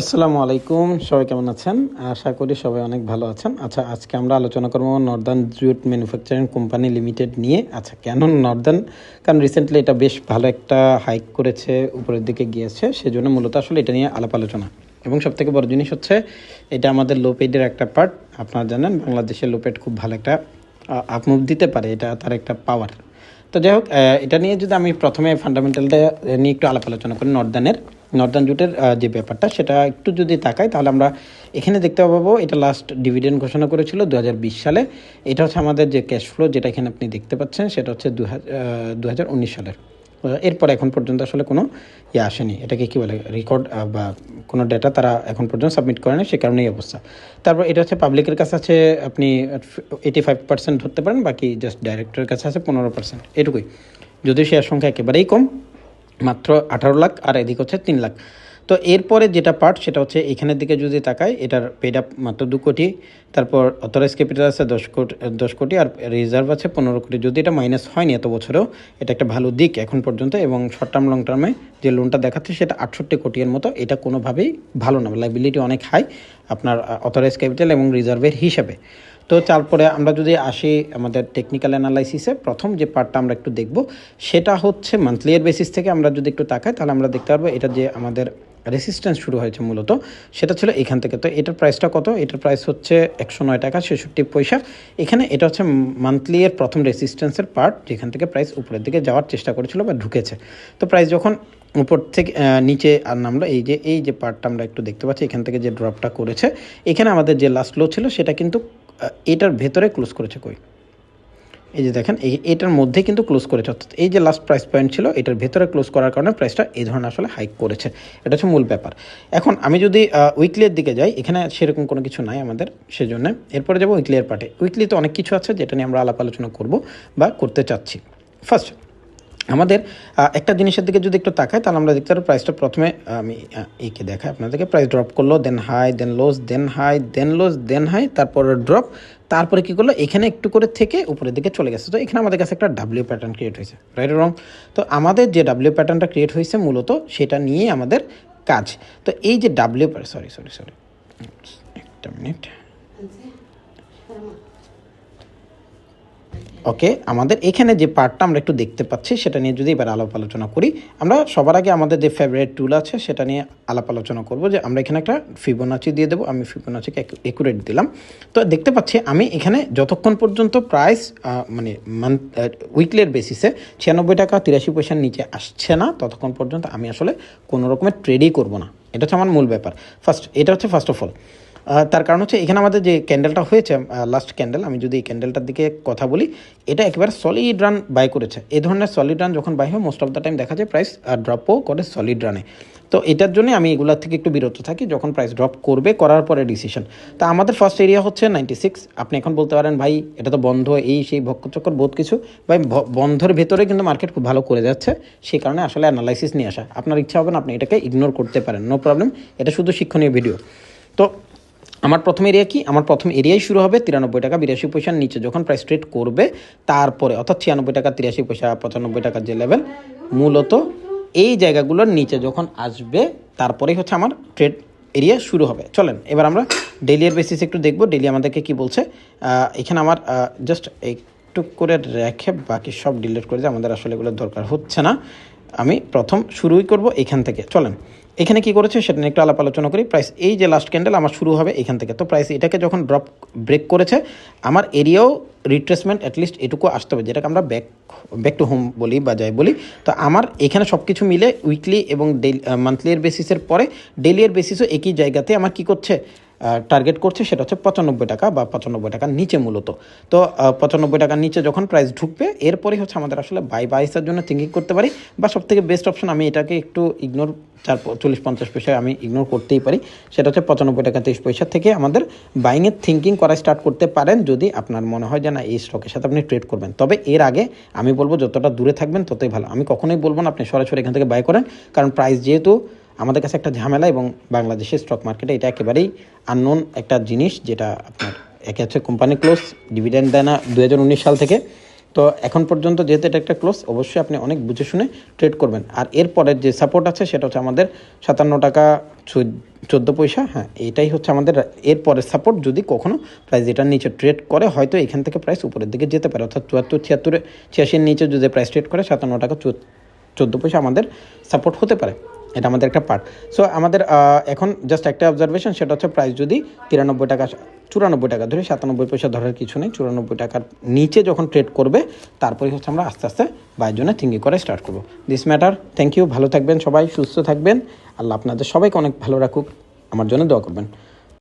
আসসালামু আলাইকুম, সবাই কেমন আছেন? আশা করি সবাই অনেক ভালো আছেন। আচ্ছা আজকে আমরা আলোচনা করব northern jute manufacturing company limited নিয়ে। আচ্ছা কেন নর্দার্ন কারণ রিসেন্টলি এটা বেশ ভালো একটা হাইক করেছে, উপরের দিকে গিয়েছে, সেজন্য মূলত আসলে এটা নিয়ে আলাপ আলোচনা। এবং সবথেকে বড় জিনিস হচ্ছে, এটা আমাদের লোপেডের একটা পার্ট আপনারা জানেন, বাংলাদেশের লোপেড খুব ভালো একটা আপমুভ দিতে পারে, এটা তার একটা পাওয়ার তো যাই হোক এটা নিয়ে যদি আমি প্রথমে ফান্ডামেন্টালটা নিয়ে একটু আলাপ আলোচনা করি নর্দার্নের নর্দার্ন জুটের যে ব্যাপারটা, সেটা একটু যদি তাকাই, তাহলে আমরা এখানে দেখতে পাবো, এটা লাস্ট ডিভিডেন্ড ঘোষণা করেছিল দু হাজার বিশ সালে। এটা হচ্ছে আমাদের যে ক্যাশ ফ্লো যেটা এখানে আপনি দেখতে পাচ্ছেন, সেটা হচ্ছে দু হাজার উনিশ সালের এরপর এখন পর্যন্ত আসলে কোনো ইয়ে আসেনি। এটাকে কী বলে রেকর্ড বা কোনো ডেটা তারা এখন পর্যন্ত সাবমিট করেনি সে কারণে এই অবস্থা। তারপর এটা হচ্ছে পাবলিকের কাছে আছে, আপনি এইটি ফাইভ পার্সেন্ট ধরতে পারেন, বাকি জাস্ট ডাইরেক্টরের কাছে আছে পনেরো পার্সেন্ট এটুকুই। যদিও শেয়ার সংখ্যা একেবারেই কম মাত্র আঠারো লাখ আর এদিক হচ্ছে তিন লাখ। তো এরপরে যেটা পার্ট সেটা হচ্ছে এখানের দিকে যদি তাকায় এটার পেড আপ মাত্র দু কোটি, তারপর অথরাইজ ক্যাপিটাল আছে দশ কোটি দশ কোটি, আর রিজার্ভ আছে পনেরো কোটি। যদি এটা মাইনাস হয়নি এত বছরেও, এটা একটা ভালো দিক এখন পর্যন্ত এবং শর্ট টার্ম লং টার্মে যে লোনটা দেখাচ্ছে, সেটা আটষট্টি কোটির মতো, এটা কোনোভাবেই ভালো না। লাইবিলিটি অনেক হাই আপনার অথরাইজ ক্যাপিটাল এবং রিজার্ভের হিসাবে। তো তারপরে আমরা যদি আসি আমাদের টেকনিক্যাল অ্যানালাইসিসে প্রথম যে পার্টটা আমরা একটু দেখব, সেটা হচ্ছে মান্থলি এর বেসিস থেকে আমরা যদি একটু তাকাই, তাহলে আমরা দেখতে পারব এটা যে আমাদের রেসিস্ট্যান্স শুরু হয়েছে মূলত, সেটা ছিল এখান থেকে। তো এটার প্রাইসটা কত? এটার প্রাইস হচ্ছে একশো নয় টাকা ছেষট্টি পয়সা। এখানে এটা হচ্ছে মান্থলি এর প্রথম রেসিস্ট্যান্সের পার্ট যেখান থেকে প্রাইস উপরের দিকে যাওয়ার চেষ্টা করেছিল বা ঢুকেছে। তো প্রাইস যখন উপর থেকে নিচে আর নামলো, এই যে এই যে পার্টটা আমরা একটু দেখতে পাচ্ছি, এখান থেকে যে ড্রপটা করেছে, এখানে আমাদের যে লাস্ট লো ছিল, সেটা কিন্তু এটার ভেতরে ক্লোজ করেছে কই? এই যে দেখেন, এই এটার মধ্যে কিন্তু ক্লোজ করেছে। অর্থাৎ এই যে লাস্ট প্রাইস পয়েন্ট ছিল, এটার ভেতরে ক্লোজ করার কারণে প্রাইসটা এই ধরনের আসলে হাইক করেছে। এটা হচ্ছে মূল ব্যাপার। এখন আমি যদি উইকলির দিকে যাই, এখানে সেরকম কোনো কিছু নাই আমাদের সেজন্য। এরপরে যাব উইকলিয়ার পার্টে উইকলিতে অনেক কিছু আছে যেটা নিয়ে আমরা আলাপ আলোচনা করব বা করতে চাচ্ছি। ফার্স্ট আমাদের একটা জিনিসের দিকে যদি একটু তাকাই, তাহলে আমরা দেখতে পারব প্রাইসটা প্রথমে আমি একে দেখাই আপনাদেরকে। প্রাইস ড্রপ করল then high then lows then high then lows then high তারপর ড্রপ তারপরে কী করল, এখানে একটু করে থেকে উপরের দিকে চলে গেছে। তো এখানে আমাদের কাছে একটা ডাব্লিউ প্যাটার্ন ক্রিয়েট হয়েছে রাইট রং তো আমাদের যে ডাব্লিউ প্যাটার্নটা ক্রিয়েট হয়েছে মূলত, সেটা নিয়ে আমাদের কাজ। তো এই যে ডাব্লিউ সরি সরি সরি একটা মিনিট ওকে আমাদের এখানে যে পার্টটা আমরা একটু দেখতে পাচ্ছি, সেটা নিয়ে যদি এবার আলাপ আলোচনা করি, আমরা সবার আগে আমাদের যে ফেভারিট টুল আছে, সেটা নিয়ে আলাপ আলোচনা করব যে আমরা এখানে একটা ফিবোনাচি দিয়ে দেবো। আমি ফিবোনাচিকে একুরেট দিলাম। তো দেখতে পাচ্ছি আমি এখানে যতক্ষণ পর্যন্ত প্রাইস মানে মান্থ উইকলির বেসিসে ছিয়ানব্বই টাকা তিরাশি পয়সার নিচে আসছে না, ততক্ষণ পর্যন্ত আমি আসলে কোনো রকমের ট্রেডই করব না। এটা হচ্ছে আমার মূল ব্যাপার। ফার্স্ট এটা হচ্ছে ফার্স্ট অফ অল তার কারণ হচ্ছে এখানে আমাদের যে ক্যান্ডেলটা হয়েছে লাস্ট ক্যান্ডেল আমি যদি এই ক্যান্ডেলটার দিকে কথা বলি, এটা একেবারে সলিড রান বাই করেছে। এই ধরনের সলিড রান যখন বাই হয় মোস্ট অফ দ্য টাইম দেখা যায় প্রাইস ড্রপও করে সলিড রানে তো এটার জন্য আমি এগুলোর থেকে একটু বিরত থাকি যখন প্রাইস ড্রপ করবে, করার পরে ডিসিশন তা আমাদের ফার্স্ট এরিয়া হচ্ছে নাইনটি সিক্স আপনি এখন বলতে পারেন, ভাই, এটা তো বন্ধ, এই সেই ভক্কচক্কর বহুত কিছু। ভাই বন্ধের ভেতরে কিন্তু মার্কেট খুব ভালো করে যাচ্ছে, সেই কারণে আসলে অ্যানালাইসিস নিয়ে আসা। আপনার ইচ্ছা হবে না আপনি এটাকে ইগনোর করতে পারেন নো প্রবলেম এটা শুধু শিক্ষণীয় ভিডিও তো আমার প্রথম এরিয়া কি? আমার প্রথম এরিয়াই শুরু হবে তিরানব্বই টাকা, বিরাশি পয়সার নিচে। যখন প্রাইস ট্রেড করবে, তারপরে, অর্থাৎ ছিয়ানব্বই টাকা, তিরাশি পয়সা, পঁচানব্বই টাকার যে লেভেল মূলত এই জায়গাগুলোর নিচে যখন আসবে, তারপরেই হচ্ছে আমার ট্রেড এরিয়া শুরু হবে। চলেন, এবার আমরা ডেলিয়ার বেসিস একটু দেখব। ডেলি আমাদেরকে কি বলছে? এখানে আমার জাস্ট একটু করে রেখে বাকি সব ডিলিট করে দিয়ে আমাদের আসলে এগুলোর দরকার হচ্ছে না। আমি প্রথম শুরুই করব এখান থেকে। চলেন এখানে কি করেছে সেটা নিয়ে একটু আলাপ আলোচনা করি। প্রাইস এই যে লাস্ট ক্যান্ডেল আমার শুরু হবে এখান থেকে। তো প্রাইস এটাকে যখন ড্রপ ব্রেক করেছে, আমার এরিয়াও রিট্রেসমেন্ট অ্যাটলিস্ট এটুকু আসতে হবে। যেটাকে আমরা ব্যাক ব্যাক টু হোম বলি বা যাই বলি। তো আমার এখানে সব কিছু মিলে উইকলি এবং ডেলি মান্থলি এর বেসিসের পরে ডেলি এর বেসিসও একই জায়গাতে আমার কি করছে? টার্গেট করছে সেটা হচ্ছে পঁচানব্বই টাকা বা পঁচানব্বই টাকার নিচে মূলত। তো পঁচানব্বই টাকার নিচে যখন প্রাইস ঢুকবে, এরপরেই হচ্ছে আমাদের আসলে বাই বাইসের জন্য থিঙ্কিং করতে পারি বা সব থেকে বেস্ট অপশন আমি এটাকে একটু ইগনোর চার চল্লিশ পঞ্চাশ পয়সায় আমি ইগনোর করতেই পারি। সেটা হচ্ছে পঁচানব্বই টাকা তেইশ পয়সা থেকে আমাদের বাইংয়ের থিঙ্কিং করা স্টার্ট করতে পারেন যদি আপনার মনে হয় যে না, এই স্টকের সাথে আপনি ট্রেড করবেন। তবে এর আগে আমি বলব যতটা দূরে থাকবেন ততই ভালো। আমি কখনোই বলব না আপনি সরাসরি এখান থেকে বাই করেন, কারণ প্রাইস যেহেতু আমাদের কাছে একটা ঝামেলা এবং বাংলাদেশের স্টক মার্কেটে এটা একেবারেই আননোন একটা জিনিস যেটা আপনার একে হচ্ছে কোম্পানি ক্লোজ ডিভিডেন্ড দেয় না দু সাল থেকে। তো এখন পর্যন্ত যেহেতু এটা একটা ক্লোজ অবশ্যই আপনি অনেক বুঝে শুনে ট্রেড করবেন। আর এরপরের যে সাপোর্ট আছে, সেটা হচ্ছে আমাদের সাতান্ন টাকা চোদ্দ পয়সা হ্যাঁ এটাই হচ্ছে আমাদের এরপরের সাপোর্ট যদি কখনো প্রাইস এটার নিচে ট্রেড করে, হয়তো এখান থেকে প্রাইস উপরের দিকে যেতে পারে। অর্থাৎ চুয়াত্তর ছিয়াত্তরে ছিয়াশির নিচে যদি প্রাইস ট্রেড করে, সাতান্ন টাকা চোদ্দ পয়সা আমাদের সাপোর্ট হতে পারে। এটা আমাদের একটা পার্ট সো আমাদের এখন জাস্ট একটা অবজারভেশন সেটা হচ্ছে প্রাইস যদি তিরানব্বই টাকা, চুরানব্বই টাকা ধরে সাতানব্বই পয়সা ধরার কিছু নেই, চুরানব্বই টাকার নিচে যখন ট্রেড করবে, তারপরে হচ্ছে আমরা আস্তে আস্তে বাইয়ের জন্য থিঙ্কিং করে স্টার্ট করব। দিস ম্যাটার থ্যাংক ইউ ভালো থাকবেন সবাই, সুস্থ থাকবেন। আল্লাহ আপনাদের সবাইকে অনেক ভালো রাখুক। আমার জন্য দোয়া করবেন।